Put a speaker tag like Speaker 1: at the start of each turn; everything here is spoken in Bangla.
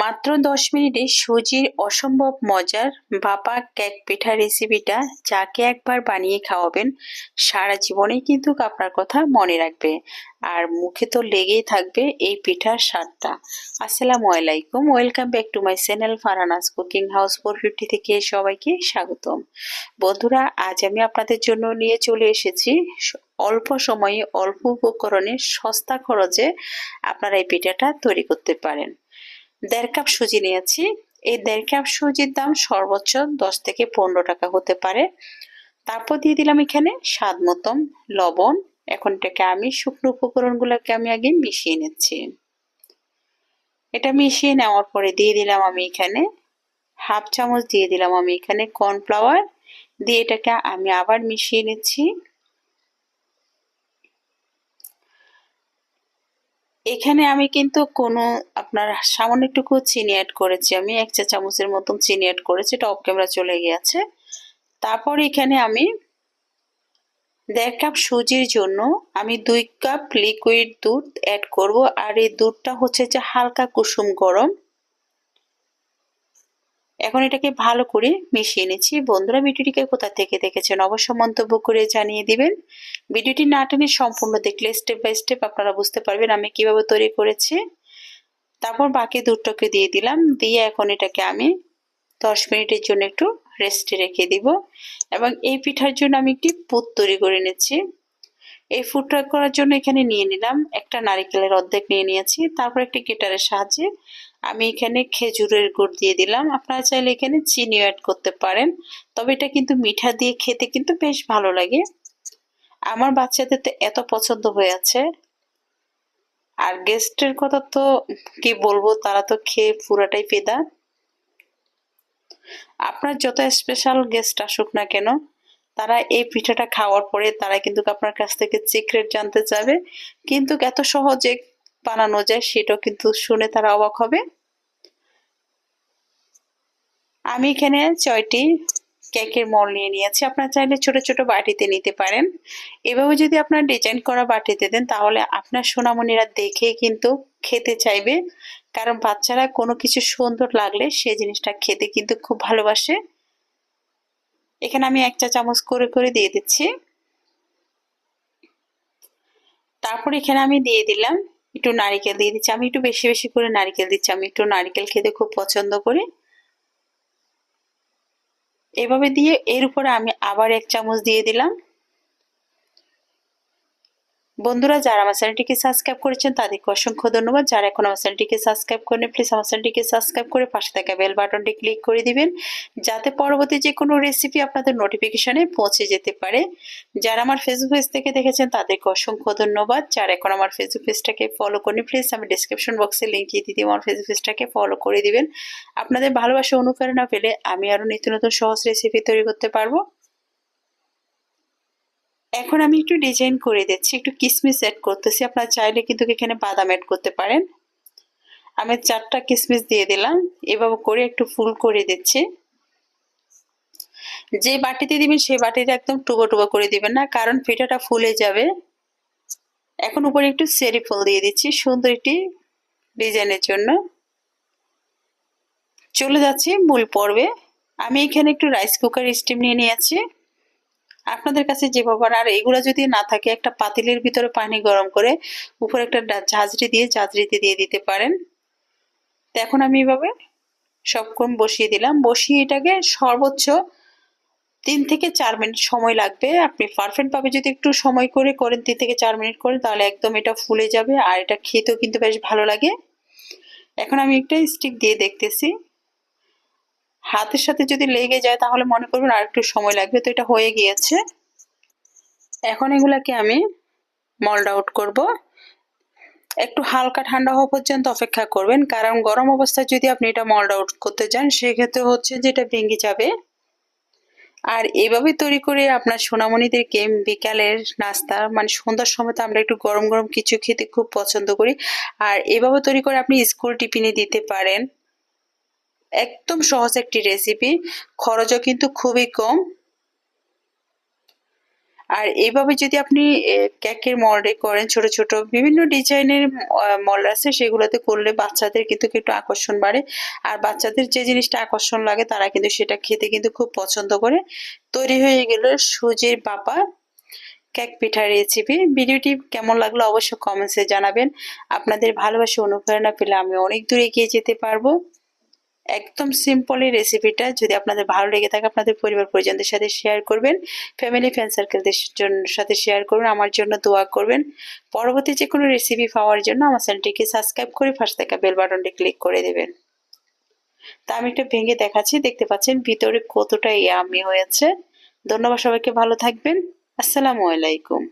Speaker 1: মাত্র দশ মিনিটে সুজির অসম্ভব মজার ভাপা কেক পিঠা রেসিপিটা যাকে একবার বানিয়ে খাওয়াবেন, সারা জীবনে কিন্তু আপনার কথা মনে রাখবে। আর মুখে তো লেগেই থাকবে এই পিঠার স্বাদটা। আসসালামু আলাইকুম। Welcome back to my channel Faranas cooking house four fifty থেকে সবাইকে স্বাগতম। বন্ধুরা, আজ আমি আপনাদের জন্য নিয়ে চলে এসেছি অল্প সময়ে, অল্প উপকরণে সস্তা খরচে আপনারা এই পিঠাটা তৈরি করতে পারেন। দেড় কাপ সুজি নিয়েছি। এই দেড় কাপ সুজির দাম সর্বোচ্চ দশ থেকে পনেরো টাকা হতে পারে। তারপর দিয়ে দিলাম এখানে স্বাদ মতন লবণ। এখন এটাকে আমি শুকনো উপকরণগুলোকে আমি আগে মিশিয়ে নিচ্ছি। এটা মিশিয়ে নেওয়ার পরে দিয়ে দিলাম আমি এখানে হাফ চামচ দিয়ে দিলাম আমি এখানে কর্নফ্লাওয়ার। দিয়ে এটাকে আমি আবার মিশিয়ে নিচ্ছি। এখানে আমি কিন্তু কোনো আপনার সামান্যটুকু চিনি অ্যাড করেছি। আমি এক চা চামচের মতন চিনি অ্যাড করেছি টপ ক্যামেরা চলে গিয়েছে। তারপর এখানে আমি দেড় কাপ সুজির জন্য আমি দুই কাপ লিকুইড দুধ অ্যাড করব। আর এই দুধটা হচ্ছে যে হালকা কুসুম গরম। এখন এটাকে ভালো করে মিশিয়ে নিচ্ছি। বন্ধুরা, ভিডিওটিকে কোথা থেকে দেখেছেন অবশ্য মন্তব্য করে জানিয়ে দিবেন। ভিডিওটি না টেনে সম্পূর্ণ দেখলে স্টেপ বাই স্টেপ আপনারা বুঝতে পারবেন আমি কীভাবে তৈরি করেছি। তারপর বাকি দুধটাকে দিয়ে দিলাম। দিয়ে এখন এটাকে আমি দশ মিনিটের জন্য একটু রেস্টে রেখে দিব। এবং এই পিঠার জন্য আমি একটি পুত তৈরি করে নিচ্ছি। এই ফুডটা করার জন্য এখানে নিয়ে নিলাম একটা নারিকেলের অর্ধেক নিয়ে নিয়েছি। তারপর একটি গিটারের সাহায্যে আমি এখানে খেজুরের গুড় দিয়ে দিলাম। আপনারা চাইলে এখানে চিনি অ্যাড করতে পারেন। তবে এটা কিন্তু মিঠা দিয়ে খেতে কিন্তু বেশ ভালো লাগে। আমার বাচ্চাদের তো এত পছন্দ হয়ে আছে। আর গেস্টের কথা তো কি বলব, তারা তো খেয়ে পুরাটাই পেদা আপনার যত স্পেশাল গেস্ট আসুক না কেন, তারা এই পিঠাটা খাওয়ার পরে তারা কিন্তু আপনার কাছ থেকে সিক্রেট জানতে চাবে। কিন্তু এত সহজে বানানো যায়, সেটাও কিন্তু শুনে তারা অবাক হবে। আমি এখানে ছয়টি কেকের মল নিয়ে নিয়েছি। আপনার চাইলে ছোট ছোট বাটিতে নিতে পারেন। এভাবে যদি আপনার ডিজাইন করা বাটিতে দেন, তাহলে আপনার সোনামণিরা দেখে কিন্তু খেতে চাইবে। কারণ বাচ্চারা কোনো কিছু সুন্দর লাগলে সে জিনিসটা খেতে কিন্তু খুব ভালোবাসে। এখানে আমি এক চা চামচ করে করে দিয়ে দিচ্ছি। তারপর এখানে আমি দিয়ে দিলাম একটু নারিকেল দিয়ে দিচ্ছি। আমি একটু বেশি বেশি করে নারিকেল দিচ্ছি। আমি একটু নারিকেল খেতে খুব পছন্দ করি। এভাবে দিয়ে এর উপরে আমি আবার এক চামচ দিয়ে দিলাম। বন্ধুরা, যারা আমার চ্যানেলটিকে সাবস্ক্রাইব করেছেন, তাদেরকে অসংখ্য ধন্যবাদ। যারা এখন আমার চ্যানেলটিকে সাবস্ক্রাইব করেন প্লিজ আমার চ্যানেলটিকে সাবস্ক্রাইব করে পাশে থাকা বেল বাটনটি ক্লিক করে দিবেন, যাতে পরবর্তী যে কোনো রেসিপি আপনাদের নোটিফিকেশনে পৌঁছে যেতে পারে। যারা আমার ফেসবুক পেজ থেকে দেখেছেন, তাদেরকে অসংখ্য ধন্যবাদ। যারা এখন আমার ফেসবুক পেজটাকে ফলো করেন প্লিজ আমি ডিসক্রিপশন বক্সে লিঙ্ক দিয়ে দিদি আমার ফেসবুক পেজটাকে ফলো করে দিবেন। আপনাদের ভালোবাসা অনুপ্রেরণা পেলে আমি আরও নিত্য নতুন সহজ রেসিপি তৈরি করতে পারব। এখন আমি একটু ডিজাইন করে দিচ্ছি, একটু কিসমিস অ্যাড করতেছি। আপনারা চাইলে কিন্তু এখানে বাদাম অ্যাড করতে পারেন। আমি চারটা কিসমিস দিয়ে দিলাম, এভাবে করে একটু ফুল করে দিচ্ছি। যে বাটিতে দিবেন, সেই বাটিতে একদম টুকো টুকো করে দিবেন না, কারণ পিঠাটা ফুলে যাবে। এখন উপরে একটু সেরি ফুল দিয়ে দিচ্ছি, সুন্দর একটি ডিজাইনের জন্য। চলে যাচ্ছি মূল পর্বে। আমি এখানে একটু রাইস কুকার স্টিম নিয়ে নিয়েছি। আপনাদের কাছে যে বাবার, আর এগুলো যদি না থাকে, একটা পাতিলের ভিতরে পানি গরম করে উপরে একটা ঝাঁঝরি দিয়ে ঝাঁঝরিতে দিয়ে দিতে পারেন। তো এখন আমি এভাবে সব কম বসিয়ে দিলাম। বসিয়ে এটাকে সর্বোচ্চ তিন থেকে চার মিনিট সময় লাগবে। আপনি পারফেক্টভাবে যদি একটু সময় করে করেন, তিন থেকে চার মিনিট করেন, তাহলে একদম এটা ফুলে যাবে। আর এটা খেতেও কিন্তু বেশ ভালো লাগে। এখন আমি একটা স্টিক দিয়ে দেখতেছি। হাতের সাথে যদি লেগে যায় তাহলে মনে করবেন আর একটু সময় লাগবে। তো এটা হয়ে গিয়েছে। এখন এগুলাকে আমি মল্ড আউট করব। একটু হালকা ঠান্ডা হওয়া পর্যন্ত অপেক্ষা করবেন। কারণ গরম অবস্থায় যদি আপনি এটা মল্ড আউট করতে যান, সেক্ষেত্রে হচ্ছে যে এটা ভেঙে যাবে। আর এভাবে তৈরি করে আপনার সোনামণিদেরকে বিকালের নাস্তা মানে সন্ধ্যার সময় তো আমরা একটু গরম গরম কিছু খেতে খুব পছন্দ করি। আর এভাবে তৈরি করে আপনি স্কুল টিফিনে দিতে পারেন। একদম সহজ একটি রেসিপি খরচও কিন্তু খুবই কম। আর এইভাবে যদি আপনি কেকের মডে করেন, ছোট ছোট বিভিন্ন ডিজাইনের মল আছে, সেগুলোতে করলে বাচ্চাদের কিন্তু একটু আকর্ষণ বাড়ে। আর বাচ্চাদের যে জিনিসটা আকর্ষণ লাগে, তারা কিন্তু সেটা খেতে কিন্তু খুব পছন্দ করে। তৈরি হয়ে গেল সুজির বাবা কেক পিঠা রেসিপি ভিডিওটি কেমন লাগল অবশ্যই কমেন্টসে জানাবেন। আপনাদের ভালোবাসা, অনুপ্রেরণা পেলে আমি অনেক দূরে এগিয়ে যেতে পারব। একদম সিম্পল এই রেসিপিটা যদি আপনাদের ভালো লেগে থাকে, আপনাদের পরিবার পরিজনদের সাথে শেয়ার করবেন ফ্যামিলি ফ্রেন্ড সার্কেলদের সাথে শেয়ার করবেন আমার জন্য দোয়া করবেন। পরবর্তী যে কোনো রেসিপি পাওয়ার জন্য আমার চ্যানেলটিকে সাবস্ক্রাইব করে ফার্স্ট থেকে বেল বাটনটি ক্লিক করে দেবেন। তা আমি একটু ভেঙে দেখাচ্ছি, দেখতে পাচ্ছেন ভিতরে কতটা ইয়ামি হয়েছে। ধন্যবাদ সবাইকে, ভালো থাকবেন। আসসালামু আলাইকুম।